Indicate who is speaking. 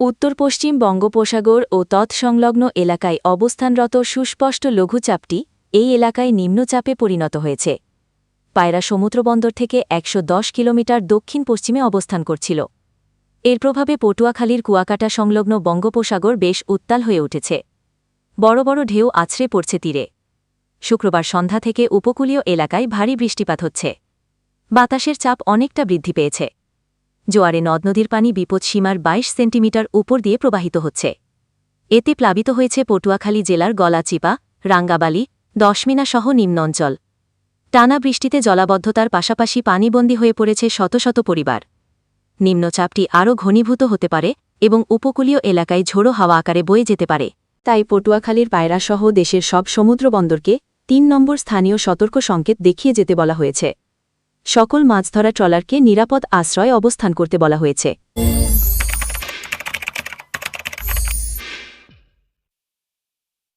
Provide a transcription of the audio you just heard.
Speaker 1: উত্তর পশ্চিম বঙ্গোপসাগর ও তৎসংলগ্ন এলাকায় অবস্থানরত সুস্পষ্ট লঘুচাপটি এই এলাকায় নিম্নচাপে পরিণত হয়েছে। পায়রা সমুদ্রবন্দর থেকে একশো দশ কিলোমিটার দক্ষিণ পশ্চিমে অবস্থান করছিল। এর প্রভাবে পটুয়াখালীর কুয়াকাটা সংলগ্ন বঙ্গোপসাগর বেশ উত্তাল হয়ে উঠেছে। বড় বড় ঢেউ আছড়ে পড়ছে তীরে। শুক্রবার সন্ধ্যা থেকে উপকূলীয় এলাকায় ভারী বৃষ্টিপাত হচ্ছে। বাতাসের চাপ অনেকটা বৃদ্ধি পেয়েছে। জোয়ারে নদ নদীর পানি বিপদসীমার ২২ সেন্টিমিটার উপর দিয়ে প্রবাহিত হচ্ছে। এতে প্লাবিত হয়েছে পটুয়াখালী জেলার গলাচিপা, রাঙ্গাবালি, দশমিনা সহ নিম্ন অঞ্চল টানা বৃষ্টিতে জলাবদ্ধতার পাশাপাশি পানিবন্দী হয়ে পড়েছে শত শত পরিবার। নিম্নচাপটি আরও ঘনীভূত হতে পারে এবং উপকূলীয় এলাকায় ঝোড়ো হাওয়া আকারে বয়ে যেতে পারে। তাই পটুয়াখালীর পায়রাসহ দেশের সব সমুদ্রবন্দরকে তিন নম্বর স্থানীয় সতর্ক সংকেত দেখিয়ে যেতে বলা হয়েছে। সকল মাছ ধরা ট্রলারকে নিরাপদ আশ্রয় অবস্থান করতে বলা হয়েছে।